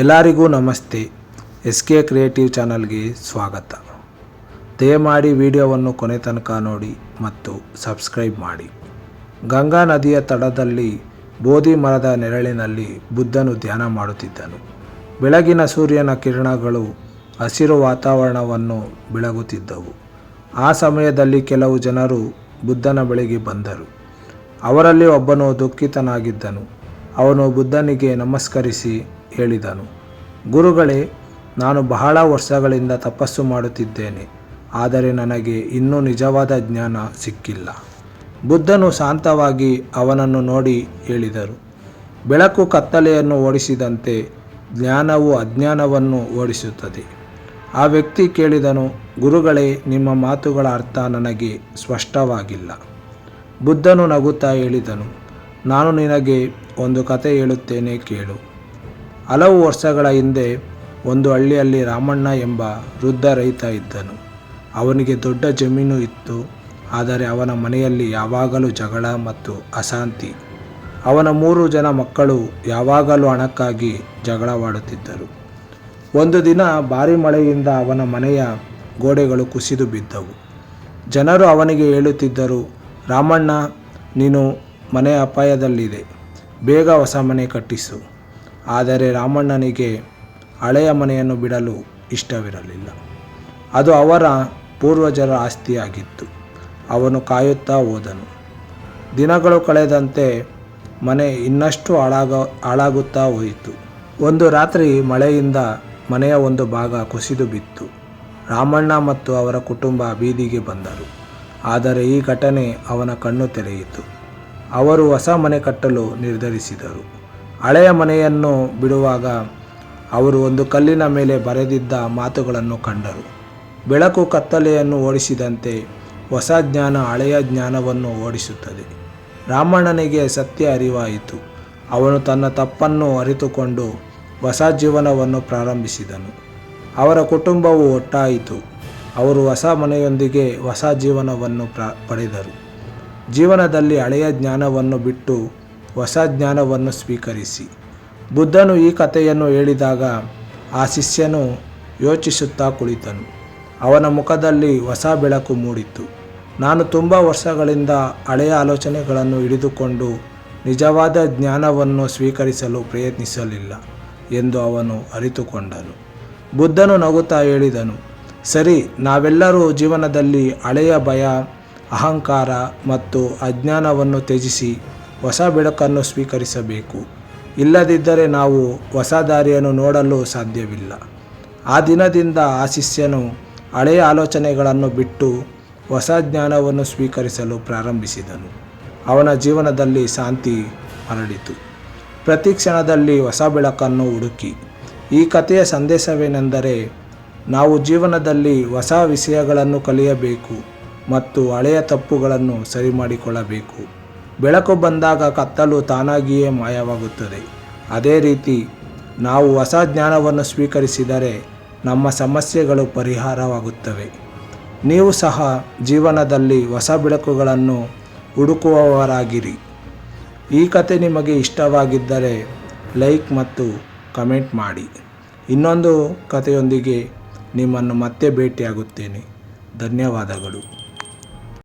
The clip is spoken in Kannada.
ಎಲ್ಲರಿಗೂ ನಮಸ್ತೆ. ಎಸ್ ಕೆ ಕ್ರಿಯೇಟಿವ್ ಚಾನಲ್ಗೆ ಸ್ವಾಗತ. ದಯಮಾಡಿ ವಿಡಿಯೋವನ್ನು ಕೊನೆ ತನಕ ನೋಡಿ ಮತ್ತು ಸಬ್ಸ್ಕ್ರೈಬ್ ಮಾಡಿ. ಗಂಗಾ ನದಿಯ ತಡದಲ್ಲಿ ಬೋಧಿ ಮರದ ನೆರಳಿನಲ್ಲಿ ಬುದ್ಧನು ಧ್ಯಾನ ಮಾಡುತ್ತಿದ್ದನು. ಬೆಳಗಿನ ಸೂರ್ಯನ ಕಿರಣಗಳು ಹಸಿರು ವಾತಾವರಣವನ್ನು ಬೆಳಗುತ್ತಿದ್ದವು. ಆ ಸಮಯದಲ್ಲಿ ಕೆಲವು ಜನರು ಬುದ್ಧನ ಬಳಿಗೆ ಬಂದರು. ಅವರಲ್ಲಿ ಒಬ್ಬನು ದುಃಖಿತನಾಗಿದ್ದನು. ಅವನು ಬುದ್ಧನಿಗೆ ನಮಸ್ಕರಿಸಿ ಹೇಳಿದನು. ಗುರುಗಳೇ, ನಾನು ಬಹಳ ವರ್ಷಗಳಿಂದ ತಪಸ್ಸು ಮಾಡುತ್ತಿದ್ದೇನೆ, ಆದರೆ ನನಗೆ ಇನ್ನೂ ನಿಜವಾದ ಜ್ಞಾನ ಸಿಕ್ಕಿಲ್ಲ. ಬುದ್ಧನು ಶಾಂತವಾಗಿ ಅವನನ್ನು ನೋಡಿ ಹೇಳಿದರು. ಬೆಳಕು ಕತ್ತಲೆಯನ್ನು ಓಡಿಸಿದಂತೆ ಜ್ಞಾನವು ಅಜ್ಞಾನವನ್ನು ಓಡಿಸುತ್ತದೆ. ಆ ವ್ಯಕ್ತಿ ಕೇಳಿದನು, ಗುರುಗಳೇ, ನಿಮ್ಮ ಮಾತುಗಳ ಅರ್ಥ ನನಗೆ ಸ್ಪಷ್ಟವಾಗಿಲ್ಲ. ಬುದ್ಧನು ನಗುತ್ತಾ ಹೇಳಿದನು, ನಾನು ನಿನಗೆ ಒಂದು ಕತೆ ಹೇಳುತ್ತೇನೆ ಕೇಳು. ಹಲವು ವರ್ಷಗಳ ಹಿಂದೆ ಒಂದು ಹಳ್ಳಿಯಲ್ಲಿ ರಾಮಣ್ಣ ಎಂಬ ವೃದ್ಧ ರೈತ ಇದ್ದನು. ಅವನಿಗೆ ದೊಡ್ಡ ಜಮೀನು ಇತ್ತು, ಆದರೆ ಅವನ ಮನೆಯಲ್ಲಿ ಯಾವಾಗಲೂ ಜಗಳ ಮತ್ತು ಅಶಾಂತಿ. ಅವನ ಮೂರು ಜನ ಮಕ್ಕಳು ಯಾವಾಗಲೂ ಹಣಕ್ಕಾಗಿ ಜಗಳವಾಡುತ್ತಿದ್ದರು. ಒಂದು ದಿನ ಭಾರಿ ಮಳೆಯಿಂದ ಅವನ ಮನೆಯ ಗೋಡೆಗಳು ಕುಸಿದು ಬಿದ್ದವು. ಜನರು ಅವನಿಗೆ ಹೇಳುತ್ತಿದ್ದರು, ರಾಮಣ್ಣ, ನೀನು ಮನೆ ಅಪಾಯದಲ್ಲಿದೆ. ಬೇಗ ಹೊಸ ಮನೆ ಕಟ್ಟಿಸು. ಆದರೆ ರಾಮಣ್ಣನಿಗೆ ಹಳೆಯ ಮನೆಯನ್ನು ಬಿಡಲು ಇಷ್ಟವಿರಲಿಲ್ಲ. ಅದು ಅವರ ಪೂರ್ವಜರ ಆಸ್ತಿಯಾಗಿತ್ತು. ಅವನು ಕಾಯುತ್ತಾ ಹೋದನು. ದಿನಗಳು ಕಳೆದಂತೆ ಮನೆ ಇನ್ನಷ್ಟು ಹಾಳಾಗ, ಹಾಳಾಗುತ್ತಾ ಹೋಯಿತು. ಒಂದು ರಾತ್ರಿ ಮಳೆಯಿಂದ ಮನೆಯ ಒಂದು ಭಾಗ ಕುಸಿದು ಬಿತ್ತು. ರಾಮಣ್ಣ ಮತ್ತು ಅವರ ಕುಟುಂಬ ಬೀದಿಗೆ ಬಂದರು. ಆದರೆ ಈ ಘಟನೆ ಅವನ ಕಣ್ಣು ತೆರೆಯಿತು. ಅವರು ಹೊಸ ಮನೆ ಕಟ್ಟಲು ನಿರ್ಧರಿಸಿದರು. ಹಳೆಯ ಮನೆಯನ್ನು ಬಿಡುವಾಗ ಅವರು ಒಂದು ಕಲ್ಲಿನ ಮೇಲೆ ಬರೆದಿದ್ದ ಮಾತುಗಳನ್ನು ಕಂಡರು. ಬೆಳಕು ಕತ್ತಲೆಯನ್ನು ಓಡಿಸಿದಂತೆ ಹೊಸ ಜ್ಞಾನ ಹಳೆಯ ಜ್ಞಾನವನ್ನು ಓಡಿಸುತ್ತದೆ. ರಾಮಣ್ಣನಿಗೆ ಸತ್ಯ ಅರಿವಾಯಿತು. ಅವನು ತನ್ನ ತಪ್ಪನ್ನು ಅರಿತುಕೊಂಡು ಹೊಸ ಜೀವನವನ್ನು ಪ್ರಾರಂಭಿಸಿದನು. ಅವರ ಕುಟುಂಬವು ಒಟ್ಟಾಯಿತು. ಅವರು ಹೊಸ ಮನೆಯೊಂದಿಗೆ ಹೊಸ ಜೀವನವನ್ನು ಪ್ರ, ಪಡೆದರು. ಜೀವನದಲ್ಲಿ ಹಳೆಯ ಜ್ಞಾನವನ್ನು ಬಿಟ್ಟು ಹೊಸ ಜ್ಞಾನವನ್ನು ಸ್ವೀಕರಿಸಿ. ಬುದ್ಧನು ಈ ಕಥೆಯನ್ನು ಹೇಳಿದಾಗ ಆ ಶಿಷ್ಯನು ಯೋಚಿಸುತ್ತಾ ಕುಳಿತನು. ಅವನ ಮುಖದಲ್ಲಿ ಹೊಸ ಬೆಳಕು ಮೂಡಿತು. ನಾನು ತುಂಬ ವರ್ಷಗಳಿಂದ ಹಳೆಯ ಆಲೋಚನೆಗಳನ್ನು ಹಿಡಿದುಕೊಂಡು ನಿಜವಾದ ಜ್ಞಾನವನ್ನು ಸ್ವೀಕರಿಸಲು ಪ್ರಯತ್ನಿಸಲಿಲ್ಲ ಎಂದು ಅವನು ಅರಿತುಕೊಂಡನು. ಬುದ್ಧನು ನಗುತ್ತಾ ಹೇಳಿದನು, ಸರಿ, ನಾವೆಲ್ಲರೂ ಜೀವನದಲ್ಲಿ ಹಳೆಯ ಭಯ, ಅಹಂಕಾರ ಮತ್ತು ಅಜ್ಞಾನವನ್ನು ತ್ಯಜಿಸಿ ಹೊಸ ಬೆಳಕನ್ನು ಸ್ವೀಕರಿಸಬೇಕು. ಇಲ್ಲದಿದ್ದರೆ ನಾವು ಹೊಸ ದಾರಿಯನ್ನು ನೋಡಲು ಸಾಧ್ಯವಿಲ್ಲ. ಆ ದಿನದಿಂದ ಆ ಶಿಷ್ಯನು ಹಳೆಯ ಆಲೋಚನೆಗಳನ್ನು ಬಿಟ್ಟು ಹೊಸ ಜ್ಞಾನವನ್ನು ಸ್ವೀಕರಿಸಲು ಪ್ರಾರಂಭಿಸಿದನು. ಅವನ ಜೀವನದಲ್ಲಿ ಶಾಂತಿ ಹರಡಿತು. ಪ್ರತಿ ಕ್ಷಣದಲ್ಲಿ ಹೊಸ ಬೆಳಕನ್ನು ಹುಡುಕಿ. ಈ ಕಥೆಯ ಸಂದೇಶವೇನೆಂದರೆ, ನಾವು ಜೀವನದಲ್ಲಿ ಹೊಸ ವಿಷಯಗಳನ್ನು ಕಲಿಯಬೇಕು ಮತ್ತು ಹಳೆಯ ತಪ್ಪುಗಳನ್ನು ಸರಿ ಮಾಡಿಕೊಳ್ಳಬೇಕು ಬೆಳಕು ಬಂದಾಗ ಕತ್ತಲು ತಾನಾಗಿಯೇ ಮಾಯವಾಗುತ್ತದೆ. ಅದೇ ರೀತಿ ನಾವು ಹೊಸ ಜ್ಞಾನವನ್ನು ಸ್ವೀಕರಿಸಿದರೆ ನಮ್ಮ ಸಮಸ್ಯೆಗಳು ಪರಿಹಾರವಾಗುತ್ತವೆ. ನೀವು ಸಹ ಜೀವನದಲ್ಲಿ ಹೊಸ ಬೆಳಕುಗಳನ್ನು ಹುಡುಕುವವರಾಗಿರಿ. ಈ ಕತೆ ನಿಮಗೆ ಇಷ್ಟವಾಗಿದ್ದರೆ ಲೈಕ್ ಮತ್ತು ಕಮೆಂಟ್ ಮಾಡಿ. ಇನ್ನೊಂದು ಕಥೆಯೊಂದಿಗೆ ನಿಮ್ಮನ್ನು ಮತ್ತೆ ಭೇಟಿಯಾಗುತ್ತೇನೆ. ಧನ್ಯವಾದಗಳು.